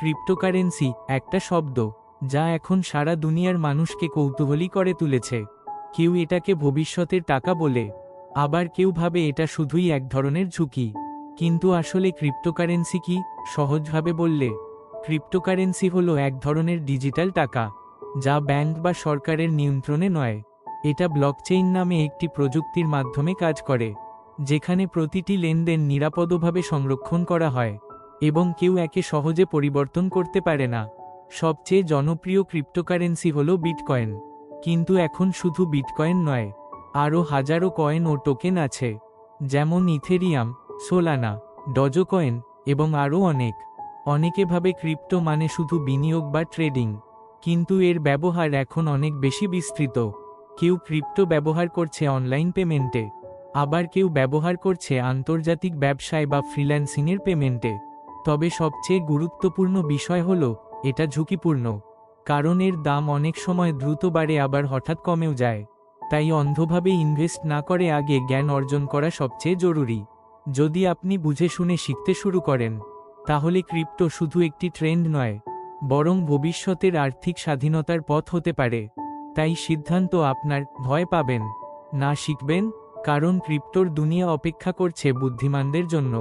Cryptocurrency একটা শব্দ, যা এখন সারা দুনিয়ার মানুষকে কৌতূহলী করে তুলেছে। কেউ এটাকে ভবিষ্যতের টাকা বলে, আবার কেউ ভাবে এটা শুধুই এক ধরনের ঝুঁকি। কিন্তু আসলে ক্রিপ্টোকারেন্সি কি, সহজভাবে বললে? ক্রিপ্টোকারেন্সি হলো এক ধরনের ডিজিটাল টাকা, যা ব্যাংক বা সরকারের নিয়ন্ত্রণে নয়। এটা ব্লকচেইন নামে একটি প্রযুক্তির মাধ্যমে কাজ করে, যেখানে প্রতিটি লেনদেন নিরাপদভাবে সংরক্ষণ করা হয়। এবং কেউ একে সহজে পরিবর্তন করতে পারে না। সবচেয়ে জনপ্রিয় ক্রিপ্টোকারেন্সি হল বিটকয়েন। কিন্তু এখন শুধু বিটকয়েন নয়, আরও হাজারো কয়েন ও টোকেন আছে, যেমন ইথেরিয়াম, সোলানা, ডজোকয়েন এবং আরও অনেক। অনেকে ভাবে ক্রিপ্টো মানে শুধু বিনিয়োগ বা ট্রেডিং, কিন্তু এর ব্যবহার এখন অনেক বেশি বিস্তৃত। কেউ ক্রিপ্টো ব্যবহার করছে অনলাইন পেমেন্টে, আবার কেউ ব্যবহার করছে আন্তর্জাতিক ব্যবসায় বা ফ্রিল্যান্সিংয়ের পেমেন্টে। তবে সবচেয়ে গুরুত্বপূর্ণ বিষয় হল, এটা ঝুঁকিপূর্ণ, কারণ এর দাম অনেক সময় দ্রুত বাড়ে আবার হঠাৎ কমেও যায়। তাই অন্ধভাবে ইনভেস্ট না করে আগে জ্ঞান অর্জন করা সবচেয়ে জরুরি। যদি আপনি বুঝে শুনে শিখতে শুরু করেন, তাহলে ক্রিপ্টো শুধু একটি ট্রেন্ড নয়, বরং ভবিষ্যতের আর্থিক স্বাধীনতার পথ হতে পারে। তাই সিদ্ধান্ত আপনার ভয় পাবেন, না শিখবেন, কারণ ক্রিপ্টোর দুনিয়া অপেক্ষা করছে বুদ্ধিমানদের জন্য।